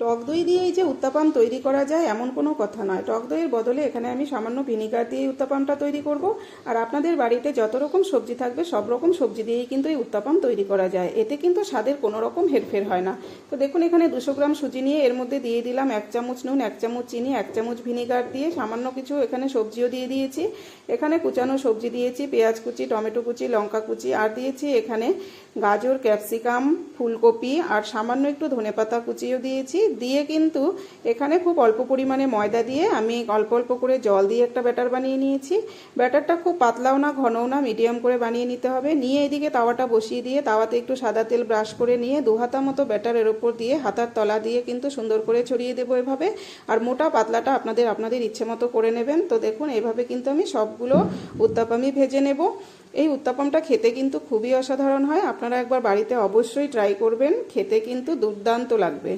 টক দই দিয়েই যে উত্তাপাম তৈরি করা যায়, এমন কোনো কথা নয়। টক দইয়ের বদলে এখানে আমি সামান্য ভিনিগার দিয়ে উত্তাপামটা তৈরি করব। আর আপনাদের বাড়িতে যত রকম সবজি থাকবে, সব রকম সবজি দিয়েই কিন্তু এই উত্তাপাম তৈরি করা যায়। এতে কিন্তু স্বাদের কোনো রকম হেরফের হয় না। তো দেখুন, এখানে দুশো গ্রাম সুজি নিয়ে এর মধ্যে দিয়ে দিলাম এক চামচ নুন, এক চামচ চিনি, এক চামচ ভিনিগার দিয়ে সামান্য কিছু এখানে সবজিও দিয়ে দিয়েছি। এখানে কুচানো সবজি দিয়েছি, পেঁয়াজ কুচি, টমেটো কুচি, লঙ্কা কুচি, আর দিয়েছি এখানে গাজর, ক্যাপসিকাম, ফুলকপি, আর সামান্য একটু ধনেপাতা কুচিও দিয়েছি। দিয়ে কিন্তু এখানে খুব অল্প পরিমাণে ময়দা দিয়ে আমি অল্প অল্প করে জল দিয়ে একটা ব্যাটার বানিয়ে নিয়েছি। ব্যাটারটা খুব পাতলাও না, ঘনও না, মিডিয়াম করে বানিয়ে নিতে হবে। নিয়ে এদিকে তাওয়াটা বসিয়ে দিয়ে তাওয়াতে একটু সাদা তেল ব্রাশ করে নিয়ে দু হাতা মতো ব্যাটারের ওপর দিয়ে হাতার তলা দিয়ে কিন্তু সুন্দর করে ছড়িয়ে দেবো এভাবে। আর মোটা পাতলাটা আপনাদের আপনাদের ইচ্ছে মতো করে নেবেন। তো দেখুন, এভাবে কিন্তু আমি সবগুলো উত্তাপামই ভেজে নেব। এই উত্তাপমটা খেতে কিন্তু খুবই অসাধারণ হয়। আপনারা একবার বাড়িতে অবশ্যই ট্রাই করবেন। খেতে কিন্তু দুর্দান্ত লাগবে।